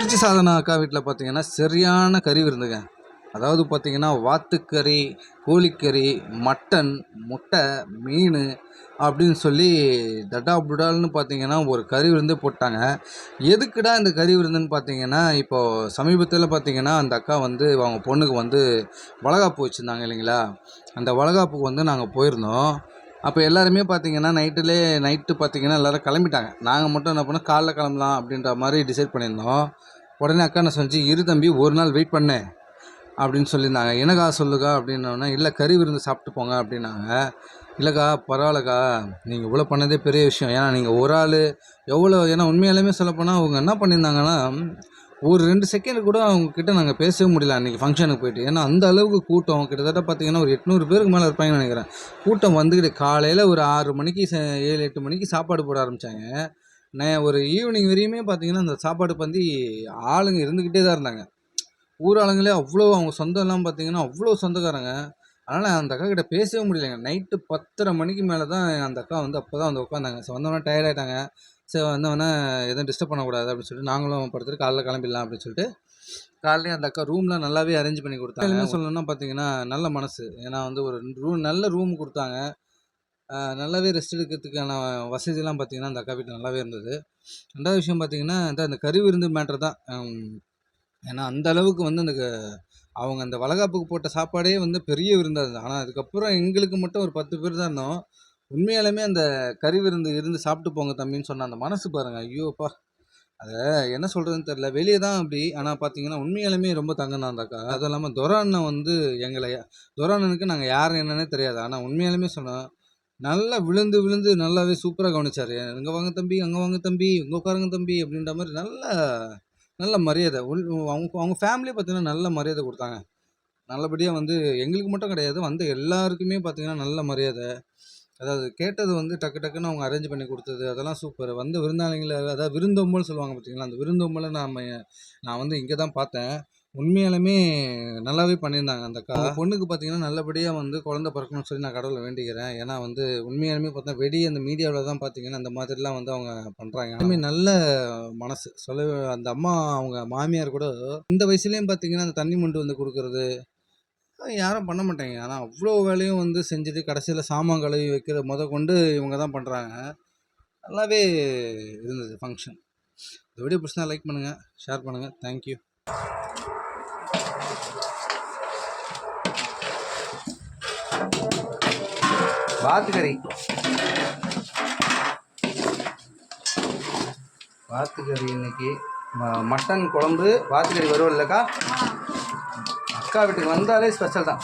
திருச்சி சாதனா அக்கா வீட்டில் பார்த்தீங்கன்னா சரியான கறி விருந்துங்க. அதாவது பார்த்தீங்கன்னா வாத்துக்கறி கோழிக்கறி மட்டன் முட்டை மீன் அப்படின்னு சொல்லி தட்டா புடால்னு பார்த்தீங்கன்னா ஒரு கறி விருந்து போட்டாங்க. எதுக்குடா இந்த கறி விருந்துன்னு பார்த்தீங்கன்னா இப்போது சமீபத்தில் பார்த்தீங்கன்னா அந்த அக்கா வந்து அவங்க பொண்ணுக்கு வந்து வளகாப்பு வச்சுருந்தாங்க இல்லைங்களா? அந்த வளகாப்புக்கு வந்து நாங்கள் போயிருந்தோம். அப்போ எல்லாருமே பார்த்தீங்கன்னா நைட்டுலே நைட்டு பார்த்தீங்கன்னா எல்லோரும் கிளம்பிட்டாங்க. நாங்கள் மட்டும் என்ன பண்ணோம் காலைல கிளம்பலாம் அப்படின்ற மாதிரி டிசைட் பண்ணியிருந்தோம். உடனே அக்கா என்ன சொன்னிச்சு இரு தம்பி ஒரு நாள் வெயிட் பண்ணேன் அப்படின்னு சொல்லியிருந்தாங்க. என்னக்கா சொல்லுக்கா அப்படின்னோடனே இல்லை கறி விருந்து சாப்பிட்டு போங்க அப்படின்னாங்க. இல்லைக்கா பரவாயில்லக்கா நீங்கள் இவ்வளோ பண்ணதே பெரிய விஷயம். ஏன்னா நீங்கள் ஒரு ஆள் எவ்வளோ ஏன்னா உண்மையாலுமே சொல்லப்போனால் அவங்க என்ன பண்ணியிருந்தாங்கன்னா ஒரு ரெண்டு செகண்ட் கூட அவங்கக்கிட்ட நாங்கள் பேசவே முடியல அன்றைக்கி ஃபங்க்ஷனுக்கு போயிட்டு. ஏன்னா அந்த அளவுக்கு கூட்டம் கிட்டத்தட்ட பார்த்தீங்கன்னா ஒரு எட்நூறு பேருக்கு மேலே இருப்பாங்கன்னு நினைக்கிறேன். கூட்டம் வந்துக்கிட்டு காலையில் ஒரு ஆறு மணிக்கு ஏழு எட்டு மணிக்கு சாப்பாடு போட ஆரம்பித்தாங்க நான் ஒரு ஈவினிங் வரையுமே பார்த்தீங்கன்னா அந்த சாப்பாடு பந்தி ஆளுங்க இருந்துக்கிட்டே தான் இருந்தாங்க. ஊர் ஆளுங்களே அவ்வளோ அவங்க சொந்தம்லாம் பார்த்தீங்கன்னா அவ்வளோ சொந்தக்காரங்க. அதனால் அந்த அக்கா கிட்ட பேசவே முடியலைங்க. நைட்டு பத்தரை மணிக்கு மேலே தான் அந்த அக்கா வந்து அப்போ தான் வந்து உட்காந்தாங்க. ஸோ டயர்டாகிட்டாங்க சரி வந்தவொடனே எதுவும் டிஸ்டர்ப் பண்ணக்கூடாது அப்படின்னு சொல்லிட்டு நாங்களும் படுத்துட்டு காலைல கிளம்பிடலாம் அப்படின்னு சொல்லிட்டு காலையிலே அந்த அக்கா ரூம்லாம் நல்லாவே அரேஞ்ச் பண்ணி கொடுத்தாங்க. என்ன சொல்லணும்னா பார்த்தீங்கன்னா நல்ல மனசு. ஏன்னா வந்து ஒரு ரூம் நல்ல ரூம் கொடுத்தாங்க. நல்லாவே ரெஸ்ட் எடுக்கிறதுக்கான வசதிலாம் பார்த்தீங்கன்னா அந்த அக்கா வீட்டில் நல்லாவே இருந்தது. ரெண்டாவது விஷயம் பார்த்தீங்கன்னா இந்த அந்த கறி விருந்து மேட்ரு தான். ஏன்னா அந்த அளவுக்கு வந்து அந்த அவங்க அந்த வளகாப்புக்கு போட்ட சாப்பாடே வந்து பெரிய விருந்தாக இருந்தது. ஆனால் அதுக்கப்புறம் எங்களுக்கு மட்டும் ஒரு பத்து பேர் தான் இருந்தோம். உண்மையாலுமே அந்த கறி விருந்து இருந்து சாப்பிட்டு போங்க தம்பின்னு சொன்ன அந்த மனசு பாருங்க. ஐயோப்பா அதை என்ன சொல்கிறதுன்னு தெரில வெளியே தான் அப்படி. ஆனால் பார்த்தீங்கன்னா உண்மையாலுமே ரொம்ப தங்கம் தான் அந்த அக்கா. அதுவும் இல்லாமல் துரை வந்து எங்களை துரை நாங்கள் யார் என்னன்னே தெரியாது. ஆனால் உண்மையாலுமே சொன்னோம் நல்லா விழுந்து விழுந்து நல்லாவே சூப்பராக கவனிச்சார். இங்கே வாங்க தம்பி அங்கே வாங்க தம்பி இங்கே உட்காருங்க தம்பி அப்படின்ற மாதிரி நல்ல நல்ல மரியாதை. உள் அவங்க அவங்க ஃபேமிலியே பார்த்தீங்கன்னா நல்ல மரியாதை கொடுத்தாங்க. நல்லபடியாக வந்து எங்களுக்கு மட்டும் கிடையாது. வந்த எல்லாருக்குமே பார்த்தீங்கன்னா நல்ல மரியாதை. அதாவது கேட்டது வந்து டக்கு டக்குன்னு அவங்க அரேஞ்ச் பண்ணி கொடுத்தது அதெல்லாம் சூப்பர் வந்த விருந்தாளிங்களை அதாவது விருந்தோம்பல் சொல்லுவாங்க பார்த்தீங்களா? அந்த விருந்தோம்பலை நான் நான் வந்து இங்கே தான் பார்த்தேன். உண்மையாலுமே நல்லாவே பண்ணியிருந்தாங்க அந்த அந்த பொண்ணுக்கு பார்த்தீங்கன்னா நல்லபடியாக வந்து குழந்தை பிறக்கணும்னு சொல்லி நான் கடவுளை வேண்டிக்கிறேன் ஏன்னா வந்து உண்மையாலுமே பார்த்தா வெடி அந்த மீடியாவில் தான் பார்த்தீங்கன்னா அந்த மாதிரிலாம் வந்து அவங்க பண்ணுறாங்க எல்லாமே நல்ல மனசு. சொல்ல அந்த அம்மா அவங்க மாமியார் கூட இந்த வயசுலேயும் பார்த்தீங்கன்னா அந்த தண்ணி மண்டு வந்து கொடுக்குறது யாரும் பண்ண மாட்டாங்க. ஆனால் அவ்வளோ வேலையும் வந்து செஞ்சுட்டு கடைசியில் சாமான் கழுவி வைக்கிற முத கொண்டு இவங்க தான் பண்ணுறாங்க நல்லாவே இருந்தது ஃபங்க்ஷன் இந்த வீடியோ பிடிச்சினா லைக் பண்ணுங்கள் ஷேர் பண்ணுங்கள் தேங்க்யூ பாத்துக்கறி வாத்துக்கறி. இன்னைக்கு மட்டன் குழம்பு வாத்துக்கறி வரும் இல்லைக்கா? அக்கா வீட்டுக்கு வந்தாலே ஸ்பெஷல் தான்.